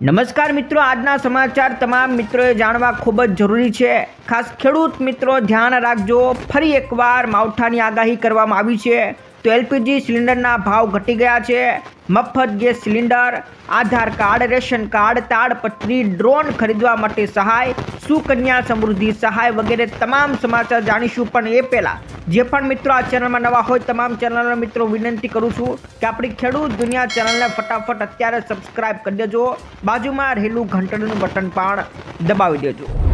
નમસ્કાર મિત્રો, આજના સમાચાર તમામ મિત્રોએ જાણવા ખૂબ જ જરૂરી છે. ખાસ ખેડૂત મિત્રો ધ્યાન રાખજો. ફરી એકવાર માવઠાની આગાહી કરવામાં આવી છે. તો એલપીજી સિલિન્ડરના ભાવ ઘટી ગયા છે. મફત gas cylinder, Aadhaar card, ration card, તાડપત્રી, drone ખરીદવા માટે સહાય, સુકન્યા સમૃદ્ધિ સહાય વગેરે તમામ સમાચાર જાણીશું. પણ એ પહેલાં, જે પણ મિત્રો આ ચેનલમાં નવા હોય તમામ ચેનલના મિત્રો વિનંતી કરું છું કે આપણી ખેડૂત દુનિયા ચેનલને ફટાફટ અત્યારે સબસ્ક્રાઇબ કરી દેજો. બાજુમાં રહેલું ઘંટડીનું બટન પણ દબાવી દેજો.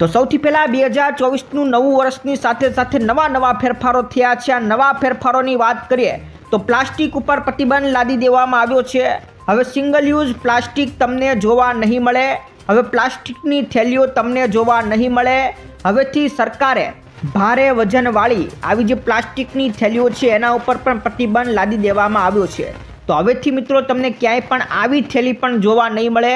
તો સૌથી પહેલાં બે હજાર ચોવીસનું નવું વર્ષની સાથે સાથે નવા નવા ફેરફારો થયા છે. આ નવા ફેરફારોની વાત કરીએ તો પ્લાસ્ટિક ઉપર પ્રતિબંધ લાદી દેવામાં આવ્યો છે. હવે સિંગલ યુઝ પ્લાસ્ટિક તમને જોવા નહીં મળે. હવે પ્લાસ્ટિકની થેલીઓ તમને જોવા નહીં મળે. હવેથી સરકારે ભારે વજનવાળી આવી જે પ્લાસ્ટિકની થેલીઓ છે, એના ઉપર પણ પ્રતિબંધ લાદી દેવામાં આવ્યો છે. તો હવેથી મિત્રો તમને ક્યાંય પણ આવી થેલી પણ જોવા નહીં મળે.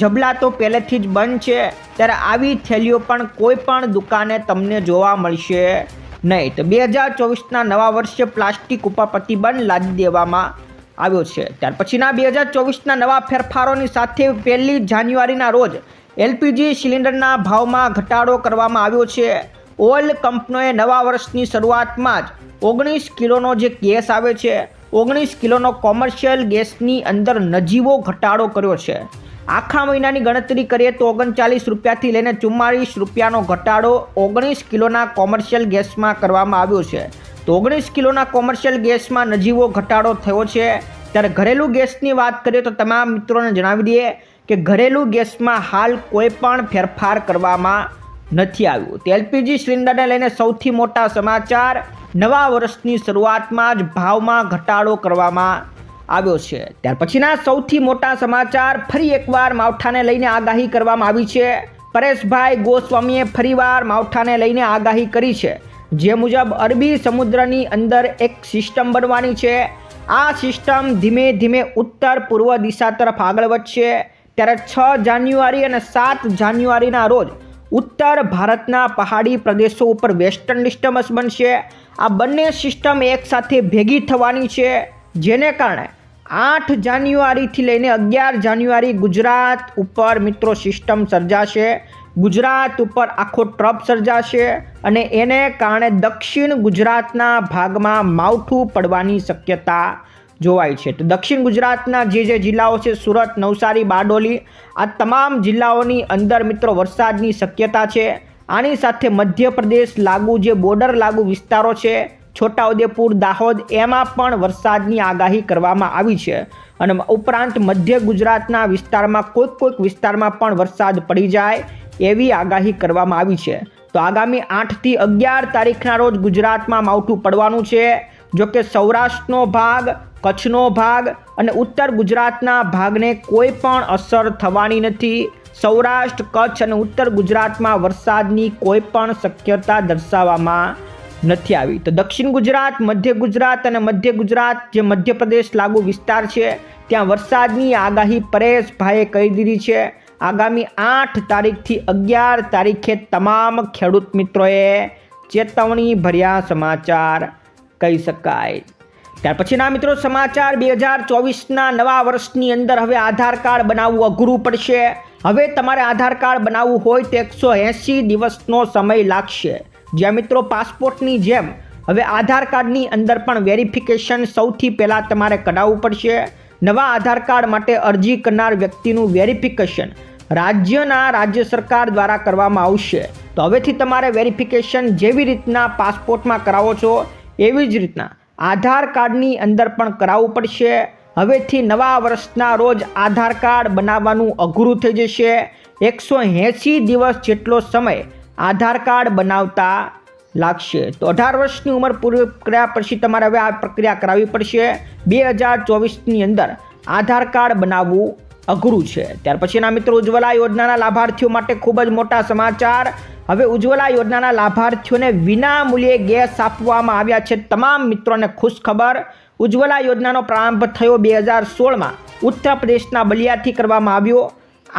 જબલા તો પહેલેથી જ બંધ છે. ત્યારે આવી થેલીઓ પણ કોઈ પણ દુકાને તમને જોવા મળશે નહીં. તો બે હજાર ચોવીસના નવા વર્ષે પ્લાસ્ટિક ઉપર પ્રતિબંધ લાદી દેવામાં આવ્યો છે. ત્યાર પછીના બે હજાર ચોવીસના નવા ફેરફારોની સાથે પહેલી જાન્યુઆરીના રોજ એલપીજી સિલિન્ડરના ભાવમાં ઘટાડો કરવામાં આવ્યો છે. ઓઇલ કંપનીઓએ નવા વર્ષની શરૂઆતમાં જ ઓગણીસ કિલોનો જે ગેસ આવે છે, ઓગણીસ કિલોનો કોમર્શિયલ ગેસની અંદર નજીવો ઘટાડો કર્યો છે. આખા મહિનાની ગણતરી કરીએ તો ઓગણચાલીસ રૂપિયાથી લઈને ચુમ્માળીસ રૂપિયાનો ઘટાડો ઓગણીસ કિલોના કોમર્શિયલ ગેસમાં કરવામાં આવ્યો છે. તો ઓગણીસ કિલોના કોમર્શિયલ ગેસમાં નજીવો ઘટાડો થયો છે. ત્યારે ઘરેલું ગેસની વાત કરીએ તો તમામ મિત્રોને જણાવી દઈએ કે ઘરેલું ગેસમાં હાલ કોઈ પણ ફેરફાર કરવામાં નથી આવ્યું. તો એલપીજી સિલિન્ડરને લઈને સૌથી મોટા સમાચાર, નવા વર્ષની શરૂઆતમાં જ ભાવમાં ઘટાડો કરવામાં આવ્યો છે. ત્યાર પછીના સૌથી મોટા સમાચાર ફરી એકવાર માવઠાને લઈને આગાહી કરવામાં આવી છે. પરેશભાઈ ગોસ્વામીએ ફરીવાર માવઠાને લઈને આગાહી કરી છે. જે મુજબ અરબી સમુદ્રની અંદર એક સિસ્ટમ બનવાની છે. આ સિસ્ટમ ધીમે ધીમે ઉત્તર પૂર્વ દિશા તરફ આગળ વધશે. ત્યારે છ જાન્યુઆરી અને સાત જાન્યુઆરીના રોજ ઉત્તર ભારતના પહાડી પ્રદેશો ઉપર વેસ્ટર્ન ડિસ્ટર્બન્સ બનશે. આ બંને સિસ્ટમ એકસાથે ભેગી થવાની છે. જેને કારણે આઠ જાન્યુઆરીથી લઈને અગિયાર જાન્યુઆરી ગુજરાત ઉપર મિત્રો સિસ્ટમ સર્જાશે. ગુજરાત ઉપર આખો ટ્રપ સર્જાશે અને એને કારણે દક્ષિણ ગુજરાતના ભાગમાં માવઠું પડવાની શક્યતા જોવાય છે. તો દક્ષિણ ગુજરાતના જે જે જિલ્લાઓ છે, સુરત, નવસારી, બારડોલી, આ તમામ જિલ્લાઓની અંદર મિત્રો વરસાદની શક્યતા છે. આની સાથે મધ્યપ્રદેશ લાગુ જે બોર્ડર લાગુ વિસ્તારો છે છોટાઉદેપુર, દાહોદ એમાં પણ વરસાદની આગાહી કરવામાં આવી છે. અને ઉપરાંત મધ્ય ગુજરાતના વિસ્તારમાં કોઈક કોઈક વિસ્તારમાં પણ વરસાદ પડી જાય એવી આગાહી કરવામાં આવી છે. તો આગામી આઠથી અગિયાર તારીખના રોજ ગુજરાતમાં માવઠું પડવાનું છે. જોકે સૌરાષ્ટ્રનો ભાગ, કચ્છનો ભાગ અને ઉત્તર ગુજરાતના ભાગને કોઈ પણ અસર થવાની નથી. સૌરાષ્ટ્ર, કચ્છ અને ઉત્તર ગુજરાતમાં વરસાદની કોઈ પણ શક્યતા દર્શાવવામાં નથી આવી. તો દક્ષિણ ગુજરાત, મધ્ય ગુજરાત અને મધ્ય ગુજરાત જે મધ્યપ્રદેશ લાગુ વિસ્તાર છે, ત્યાં વરસાદની આગાહી પરેશભાઈએ કહી દીધી છે. આગામી આઠ તારીખથી અગિયાર તારીખે તમામ ખેડૂત મિત્રોએ ચેતવણી ભર્યા સમાચાર કહી શકાય. ત્યાર પછીના મિત્રો સમાચાર, બે હજાર ચોવીસના નવા વર્ષની અંદર હવે આધાર કાર્ડ બનાવવું અઘરું પડશે. હવે તમારે આધાર કાર્ડ બનાવવું હોય તો એકસો એંસી દિવસનો સમય લાગશે. જ્યાં મિત્રો પાસપોર્ટની જેમ હવે આધાર કાર્ડની અંદર પણ વેરિફિકેશન સૌથી પહેલાં તમારે કઢાવવું પડશે. નવા આધાર કાર્ડ માટે અરજી કરનાર વ્યક્તિનું વેરિફિકેશન રાજ્યના રાજ્ય સરકાર દ્વારા કરવામાં આવશે. તો હવેથી તમારે વેરિફિકેશન જેવી રીતના પાસપોર્ટમાં કરાવો છો, એવી જ રીતના આધાર કાર્ડની અંદર પણ કરાવવું પડશે. હવેથી નવા વર્ષના રોજ આધાર કાર્ડ બનાવવાનું અઘરું થઈ જશે. એકસો દિવસ જેટલો સમય આધાર કાર્ડ બનાવતા લાગશે. તો અઢાર વર્ષની ઉંમર પૂરી કર્યા પછી તમારે હવે આ પ્રક્રિયા કરાવવી પડશે. બે હજાર ચોવીસની અંદર આધાર કાર્ડ બનાવવું અઘરું છે. ત્યાર પછીના મિત્રો, ઉજ્જવલા યોજનાના લાભાર્થીઓ માટે ખૂબ જ મોટા સમાચાર. હવે ઉજ્જવલા યોજનાના લાભાર્થીઓને વિના મૂલ્યે ગેસ આપવામાં આવ્યા છે તમામ મિત્રોને ખુશ ખબર. ઉજ્જવલા યોજનાનો પ્રારંભ થયો બે હજાર સોળમાં. ઉત્તર પ્રદેશના બલિયાથી કરવામાં આવ્યો.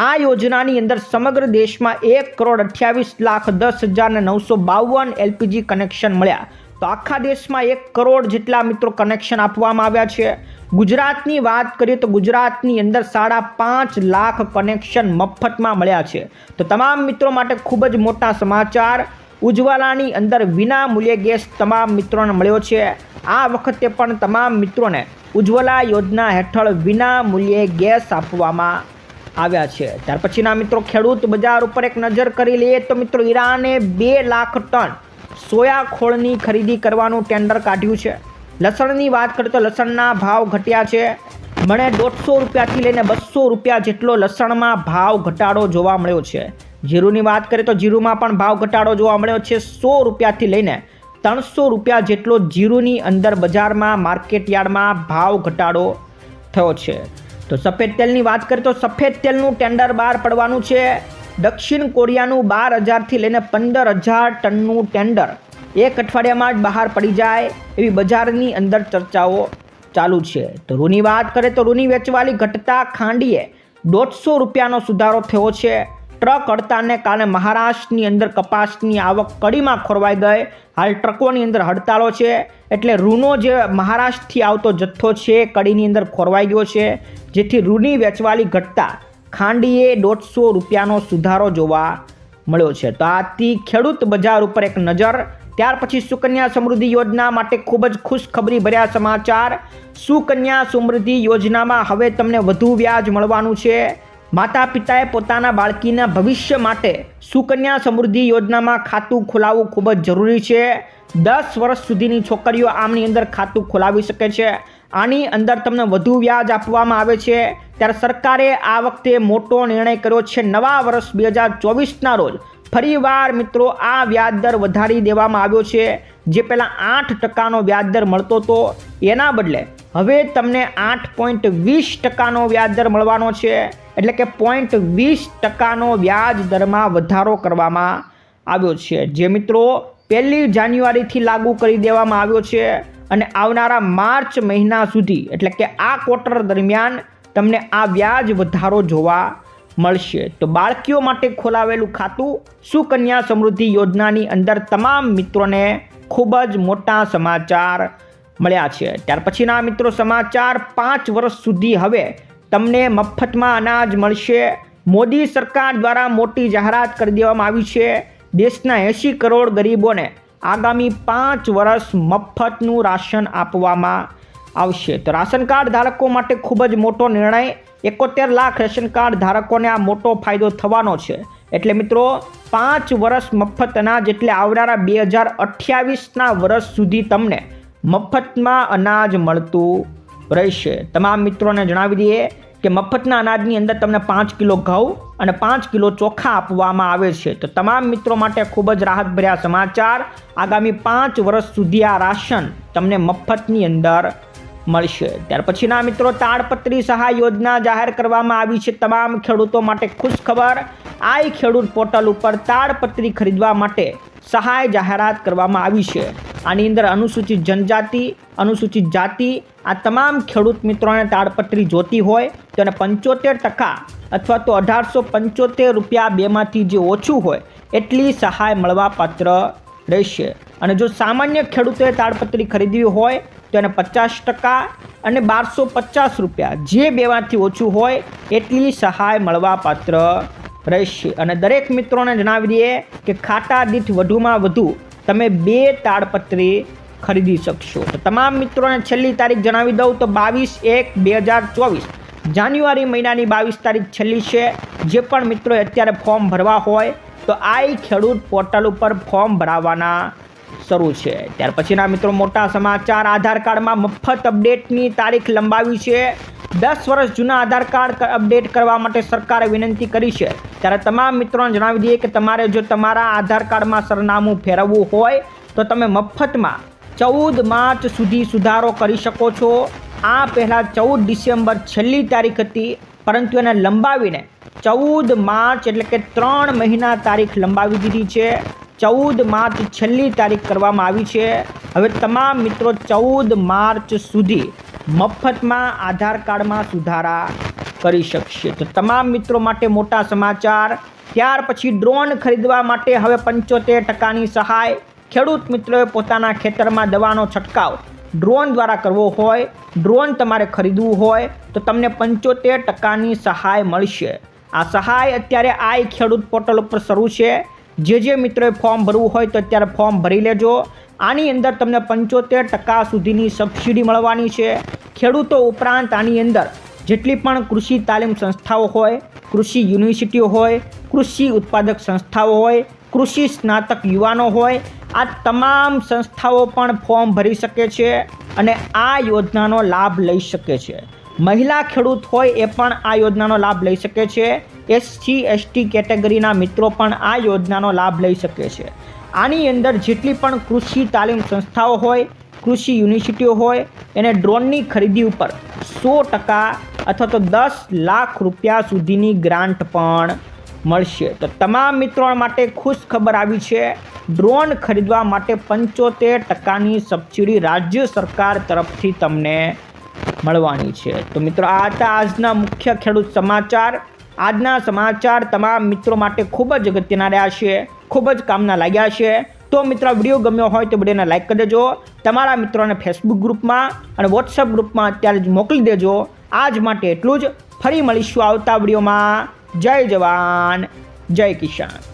આ યોજનાની અંદર સમગ્ર દેશમાં એક કરોડ અઠ્યાવીસ લાખ દસ હજાર નવસો બાવન એલપીજી કનેક્શન મળ્યા. તો આખા દેશમાં એક કરોડ જેટલા મિત્રો કનેક્શન આપવામાં આવ્યા છે. ગુજરાતની વાત કરીએ તો ગુજરાતની અંદર સાડા પાંચ લાખ કનેક્શન મફતમાં મળ્યા છે. તો તમામ મિત્રો માટે ખૂબ જ મોટા સમાચાર. ઉજ્જવલાની અંદર વિના મૂલ્યે ગેસ તમામ મિત્રોને મળ્યો છે. આ વખતે પણ તમામ મિત્રોને ઉજ્જવલા યોજના હેઠળ વિના મૂલ્યે ગેસ આપવામાં આવ્યા છે. ત્યાર પછીના મિત્રો, ખેડૂત બજાર ઉપર એક નજર કરી લઈએ તો મિત્રો, ઈરાને બે લાખ ટન સોયા ખોળની ખરીદી કરવાનું ટેન્ડર કાઢ્યું છે. લસણની વાત કરીએ તો લસણના ભાવ ઘટ્યા છે. મને દોઢસો રૂપિયાથી લઈને બસો રૂપિયા જેટલો લસણમાં ભાવ ઘટાડો જોવા મળ્યો છે. જીરુની વાત કરીએ તો જીરુમાં પણ ભાવ ઘટાડો જોવા મળ્યો છે. સો રૂપિયાથી લઈને ત્રણસો રૂપિયા જેટલો જીરુની અંદર બજારમાં માર્કેટ યાર્ડમાં ભાવ ઘટાડો થયો છે. તો સફેદ તેલની વાત કરીએ તો સફેદ તેલનું ટેન્ડર બહાર પડવાનું છે. દક્ષિણ કોરિયાનું બાર હજારથી લઈને પંદર હજાર ટનનું ટેન્ડર એક અઠવાડિયામાં જ બહાર પડી જાય એવી બજારની અંદર ચર્ચાઓ ચાલુ છે. તો રૂની વાત કરીએ તો રૂની વેચવાલી ઘટતા ખાંડીએ દોઢસો રૂપિયાનો સુધારો થયો છે. ટ્રક હડતાલને કારણે મહારાષ્ટ્રની અંદર કપાસની આવક કડીમાં ખોરવાઈ ગઈ. હાલ ટ્રકોની અંદર હડતાળો છે. એટલે રૂનો જે મહારાષ્ટ્રથી આવતો જથ્થો છે કડીની અંદર ખોરવાઈ ગયો છે. જેથી રૂની વેચવાલી ઘટતા ખાંડીએ દોઢસો રૂપિયાનો સુધારો જોવા મળ્યો છે. તો આથી ખેડૂત બજાર ઉપર એક નજર. ત્યાર પછી સુકન્યા સમૃદ્ધિ યોજના માટે ખૂબ જ ખુશખબરી ભર્યા સમાચાર. સુકન્યા સમૃદ્ધિ યોજનામાં હવે તમને વધુ વ્યાજ મળવાનું છે. માતા પિતાએ પોતાના બાળકીના ભવિષ્ય માટે સુકન્યા સમૃદ્ધિ યોજનામાં ખાતું ખોલાવવું ખૂબ જ જરૂરી છે. દસ વર્ષ સુધીની છોકરીઓ આમની અંદર ખાતું ખોલાવી શકે છે. આની અંદર તમને વધુ વ્યાજ આપવામાં આવે છે. ત્યારે સરકારે આ વખતે મોટો નિર્ણય કર્યો છે. નવા વર્ષ બે હજાર ચોવીસના રોજ ફરીવાર મિત્રો આ વ્યાજદર વધારી દેવામાં આવ્યો છે. જે પહેલાં આઠ ટકાનો વ્યાજદર મળતો હતો, એના બદલે હવે તમને આઠ પોઈન્ટ વીસ ટકાનો વ્યાજદર મળવાનો છે. એટલે કે પોઈન્ટ વીસ ટકાનો વ્યાજ દરમાં વધારો કરવામાં આવ્યો છે. જે મિત્રો પહેલી જાન્યુઆરીથી લાગુ કરી દેવામાં આવ્યો છે અને આવનારા માર્ચ મહિના સુધી, એટલે કે આ ક્વાર્ટર દરમિયાન તમને આ વ્યાજ વધારો જોવા મળશે. તો બાળકીઓ માટે ખોલાવેલું ખાતું સુકન્યા સમૃદ્ધિ યોજનાની અંદર તમામ મિત્રોને ખૂબ જ મોટા સમાચાર મળ્યા છે. ત્યાર પછીના મિત્રો સમાચાર, પાંચ વર્ષ સુધી હવે તમને મફતમાં અનાજ મળશે. મોદી સરકાર દ્વારા મોટી જાહેરાત કરી દેવામાં આવી છે. દેશના એંશી કરોડ ગરીબોને આગામી પાંચ વર્ષ મફતનું રાશન આપવામાં આવશે. તો રાશન કાર્ડ ધારકો માટે ખૂબ જ મોટો નિર્ણય. એકોતેર લાખ રેશન કાર્ડ ધારકોને આ મોટો ફાયદો થવાનો છે. એટલે મિત્રો, પાંચ વર્ષ મફત અનાજ એટલે આવનારા બે હજાર અઠ્યાવીસના વર્ષ સુધી તમને મફતમાં અનાજ મળતું રહેશે. તમામ મિત્રોને જણાવી દઈએ કે મફતના અનાજની અંદર તમને પાંચ કિલો ઘઉં અને પાંચ કિલો ચોખા આપવામાં આવે છે. તો તમામ મિત્રો માટે ખૂબ જ રાહતભર્યા સમાચાર. આગામી પાંચ વર્ષ સુધી આ રાશન તમને મફતની અંદર મળશે. ત્યાર પછીના મિત્રો, તાડપત્રી સહાય યોજના જાહેર કરવામાં આવી છે. તમામ ખેડૂતો માટે ખુશ ખબર આઈ ખેડૂત પોર્ટલ ઉપર તાડપત્રી ખરીદવા માટે સહાય જાહેરાત કરવામાં આવી છે. આની અંદર અનુસૂચિત જનજાતિ, અનુસૂચિત જાતિ, આ તમામ ખેડૂત મિત્રોને તાડપત્રી જોતી હોય તો એને પંચોતેર ટકા અથવા તો અઢારસો પંચોતેર રૂપિયા બેમાંથી જે ઓછું હોય એટલી સહાય મળવા પાત્ર રહેશે. અને જો સામાન્ય ખેડૂતોએ તાડપત્રી ખરીદવી હોય, તો એને પચાસ ટકા અને બારસો પચાસ રૂપિયા જે બેમાંથી ઓછું હોય, એટલી સહાય મળવાપાત્ર રહેશે. અને દરેક મિત્રોને જણાવી દઈએ કે ખાતા દીઠ વધુમાં વધુ તમે બે તાડપત્રી ખરીદી શકશો. તો તમામ મિત્રોને છેલ્લી તારીખ જણાવી દઉં તો બાવીસ એક બે હજાર ચોવીસ. જાન્યુઆરી મહિનાની બાવીસ તારીખ છેલ્લી છે. જે પણ મિત્રોએ અત્યારે ફોર્મ ભરવા હોય તો આઈ ખેડૂત પોર્ટલ ઉપર ફોર્મ ભરાવાના શરૂ છે. ત્યાર પછીના મિત્રો મોટા સમાચાર, આધાર કાર્ડમાં મફત અપડેટની તારીખ લંબાવી છે. દસ વર્ષ જૂના આધાર કાર્ડ અપડેટ કરવા માટે સરકારે વિનંતી કરી છે. ત્યારે તમામ મિત્રોને જણાવી દઈએ કે તમારે જો તમારા આધાર કાર્ડમાં સરનામું ફેરવવું હોય, તો તમે મફતમાં ચૌદ માર્ચ સુધી સુધારો કરી શકો છો. આ પહેલાં ચૌદ ડિસેમ્બર છેલ્લી તારીખ હતી. પરંતુ એને લંબાવીને ચૌદ માર્ચ એટલે કે ત્રણ મહિના તારીખ લંબાવી દીધી છે. ચૌદ માર્ચ છેલ્લી તારીખ કરવામાં આવી છે. હવે તમામ મિત્રો ચૌદ માર્ચ સુધી મફતમાં આધાર કાર્ડમાં સુધારા કરી શકશે. તો તમામ મિત્રો માટે મોટા સમાચાર. ત્યાર પછી ડ્રોન ખરીદવા માટે હવે પંચોતેર ટકાની સહાય. ખેડૂત મિત્રોએ પોતાના ખેતરમાં દવાનો છંટકાવ ડ્રોન દ્વારા કરવો હોય, ડ્રોન તમારે ખરીદવું હોય, તો તમને પંચોતેર ટકાની સહાય મળશે. આ સહાય અત્યારે આઈ ખેડૂત પોર્ટલ ઉપર શરૂ છે. જે જે મિત્રોએ ફોર્મ ભરવું હોય તો અત્યારે ફોર્મ ભરી લેજો. આની અંદર તમને પંચોતેર ટકા સુધીની સબસિડી મળવાની છે. ખેડૂતો ઉપરાંત આની અંદર જેટલી પણ કૃષિ તાલીમ સંસ્થાઓ હોય, કૃષિ યુનિવર્સિટીઓ હોય, કૃષિ ઉત્પાદક સંસ્થાઓ હોય, કૃષિ સ્નાતક યુવાનો હોય આ તમામ સંસ્થાઓ પણ ફોર્મ ભરી શકે છે અને આ યોજનાનો લાભ લઈ શકે છે. મહિલા ખેડૂત હોય એ પણ આ યોજનાનો લાભ લઈ શકે છે. એસસી, એસટી કેટેગરીના મિત્રો પણ આ યોજનાનો લાભ લઈ શકે છે. આની અંદર જેટલી પણ કૃષિ તાલીમ સંસ્થાઓ હોય, કૃષિ યુનિવર્સિટીઓ હોય, એને ડ્રોનની ખરીદી ઉપર સો ટકા અથવા તો દસ લાખ રૂપિયા સુધીની ગ્રાન્ટ પણ મળશે. તો તમામ મિત્રો માટે ખુશ ખબર આવી છે. ડ્રોન ખરીદવા માટે પંચોતેર ટકાની સબસિડી રાજ્ય સરકાર તરફથી તમને મળવાની છે. તો મિત્રો, આ હતા આજના મુખ્ય ખેડૂત સમાચાર. આજના સમાચાર તમામ મિત્રો માટે ખૂબ જ અગત્યના રહ્યા છે, ખૂબ જ કામના લાગ્યા છે. તો મિત્રો વીડિયો ગમ્યો હોય તો વિડીયોને લાઇક કરી દેજો, તમારા મિત્રોને ફેસબુક ગ્રુપમાં અને વોટ્સઅપ ગ્રુપમાં અત્યારે જ મોકલી દેજો. આજ માટે એટલું જ. ફરી મળીશું આવતા વિડીયોમાં. જય જવાન, જય કિસાન.